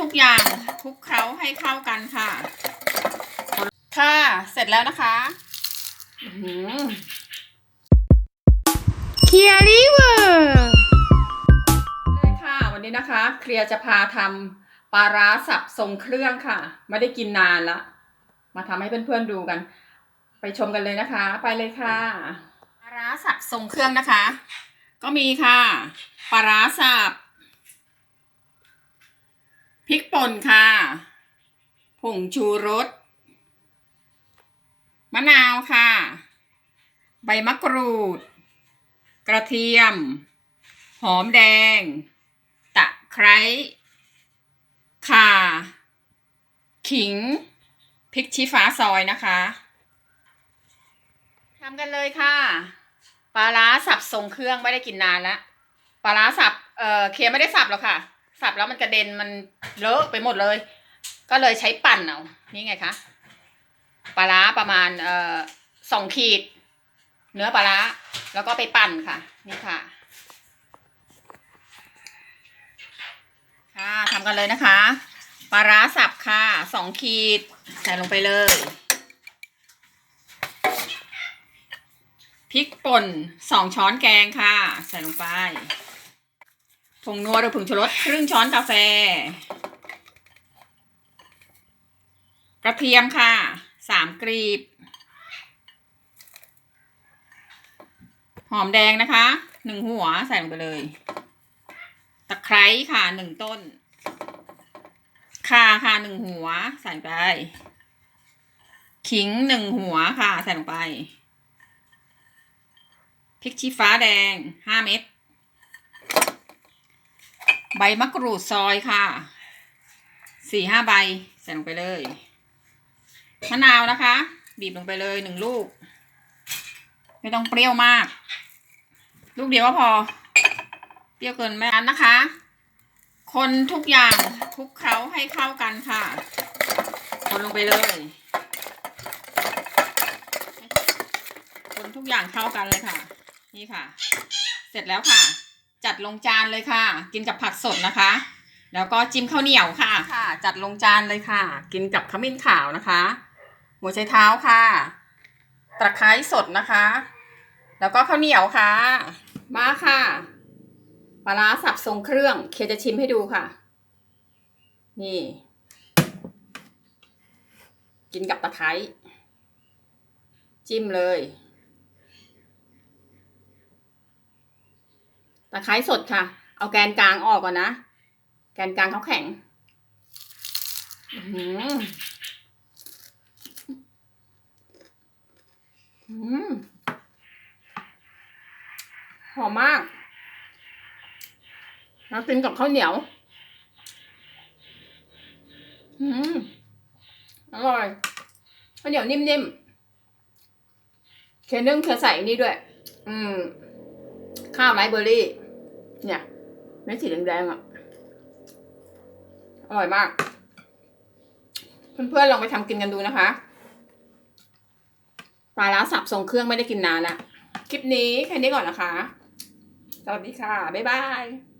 ทุกอย่างคลุกเคล้าให้เข้ากันค่ะ ค่ะเสร็จแล้วนะคะอื้อหือเคียริเวอร์เลยค่ะ วันนี้นะคะ เคลียร์จะพาทำปลาร้าสับทรงเครื่องค่ะ ไม่ได้กินนานละ มาทำให้เพื่อนๆดูกัน ไปชมกันเลยนะคะ ไปเลยค่ะปลาร้าสับทรงเครื่องนะคะ ก็มีค่ะปลาร้าสับพ ริกป่นค่ะ ผงชูรส มะนาวค่ะ ใบมะกรูด กระเทียม หอมแดง ตะไคร้ข่า ขิง พริกชี้ฟ้าซอยนะคะทำกันเลยค่ะปลาร้าสับทรงเครื่องไม่ได้กินนานแล้วปลาร้าสับ เอ่อ เคลียไม่ได้สับหรอกค่ะ สับแล้วมันกระเด็นมันเลอะไปหมดเลย ก็เลยใช้ปั่นเอานี่ไงคะปลาร้าประมาณเอ่อสองขีด เนื้อปลาร้าแล้วก็ไปปั่นค่ะ นี่ค่ะค่ะทำกันเลยนะคะปลาร้าสับค่ะสองขีดใส่ลงไปเลยพริกป่นสองช้อนแกงค่ะ ใส่ลงไป ผงนัวหรือผงชูรสครึ่งช้อนกาแฟ กระเทียมค่ะสามกรีบ หอมแดงนะคะหนึ่งหัวใส่ลงไปเลย ตะไคร้ค่ะหนึ่งต้นข่าค่ะหนึ่งหัวใส่ไป ขิงหนึ่งหัวค่ะใส่ลงไปพริกชี้ฟ้าแดงห้าเม็ด ใบมะกรูดซอยค่ะสี่ห้าใบใส่ลงไปเลยมะนาวนะคะ บีบลงไปเลยหนึ่งลูก ไม่ต้องเปรี้ยวมาก ลูกเดียวก็พอ เปรี้ยวเกินแม่นั้นนะคะ คนทุกอย่างคลุกเคล้าให้เข้ากันค่ะ คนลงไปเลย คนทุกอย่างเข้ากันเลยค่ะ นี่ค่ะ เสร็จแล้วค่ะ จัดลงจานเลยค่ะ กินกับผักสดนะคะ แล้วก็จิ้มข้าวเหนียวค่ะค่ะ จัดลงจานเลยค่ะ กินกับขมิ้นขาวนะคะ หัวไชเท้าค่ะ ตะไคร้สดนะคะ แล้วก็ข้าวเหนียวค่ะ มาค่ะปลาร้าสับทรงเครื่อง เคจะชิมให้ดูค่ะ นี่ กินกับตะไคร้จิ้มเลย ตะไคร้สดค่ะ เอาแกนกลางออกก่อนนะ แกนกลางเขาแข็งอื้อหือมหอมมากแล้วกินกับข้าวเหนียว อืม อร่อยข้าวเหนียวนิ่มๆ เคนึ่งเคใส่นี่ด้วย อืม ข้าวไรเบอร์รี่ เนี่ยเม็ดสีแดงๆอะ อร่อยมาก เพื่อนๆลองไปทำกินกันดูนะคะ ปลาล้าสับทรงเครื่องไม่ได้กินนานละคลิปนี้แค่นี้ก่อนนะคะ สวัสดีค่ะ บ๊ายบาย